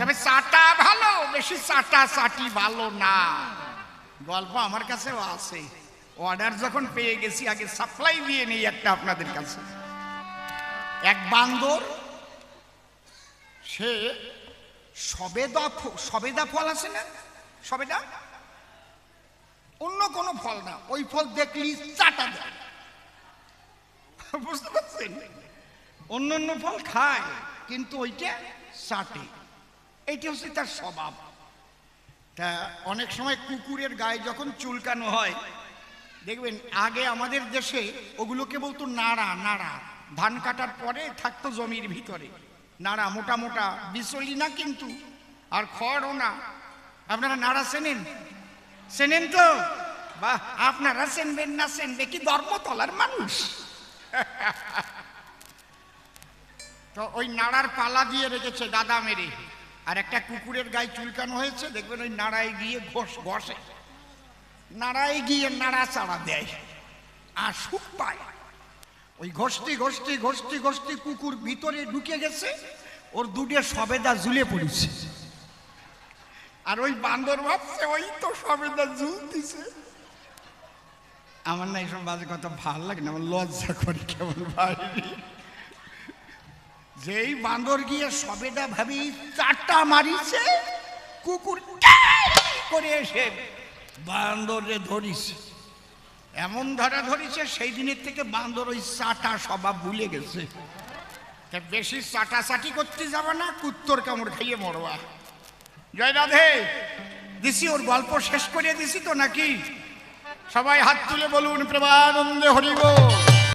তবে চাটা ভালো, বেশি চাটা চাটি ভালো না। গল্প আমার কাছেও আছে। অর্ডার যখন পেয়ে গেছি, আগে সাপ্লাই দিয়ে নেই একটা আপনাদের কাছে। এক বান্দর, সে সবেদা সবেদা ফল আছে না? সবেদা? অন্য কোনো ফল না, ওই ফল দেখলি চাটা দেয়। বুঝতে পারছেন? অন্য অন্য ফল খায়, কিন্তু ওইটা চাটে। এইটা হচ্ছে তার স্বভাব। তা অনেক সময় কুকুরের গায়ে যখন চুলকানো হয়, দেখবেন আগে আমাদের দেশে ওগুলোকে বলতো নাড়া নাড়া। ধান কাটার পরে থাকতো জমির ভিতরে। নাড়া মোটা মোটা, বিচলি না কিন্তু, আর খড়ও না। আপনারা নাড়া চেনেন? চেনেন তো? বাহ, আপনারা চেনবেন না চেনবে কি ধর্মতলার মানুষ? তো ওই নাড়ার পালা দিয়ে রেখেছে দাদা মেরে। আর একটা কুকুরের গায়ে চুলকানো হয়েছে, দেখবেন ওই নাড়ায় গিয়ে ঘষ ঘষে। নাড়ায় গিয়ে নাড়া চাড়া দেয় আর সুখ পায়। ওই ঘষ্টি ঘষ্টি ঘষ্টি ঘষ্টি কুকুর ভিতরে ঢুকে গেছে, ওর দুটে সবেদা ঝুলে পড়েছে। আর ওই বান্দর ভাবছে, ওই তো সবেদা ঝুলতেছে। আমার না এইসব বাজে কথা ভালো লাগে না, আমার লজ্জা করে কেমন ভাই। যেই বান্দর গিয়ে সবেদা ভাবি চারটা মারিছে, কুকুর করে এসে বান্দরে ধরিছে। এমন ধরা ধরিছে সেই দিনের থেকে বান্দর ওই চাটা স্বভাব ভুলে গেছে। বেশি চাটাচাটি করতে যাবে না, কুত্তর কামড় খাইয়ে মরবা। জয় রাধে, দিছি ওর গল্প শেষ করে দিছি তো নাকি? সবাই হাত তুলে বলুন, প্রেমানন্দে হরিব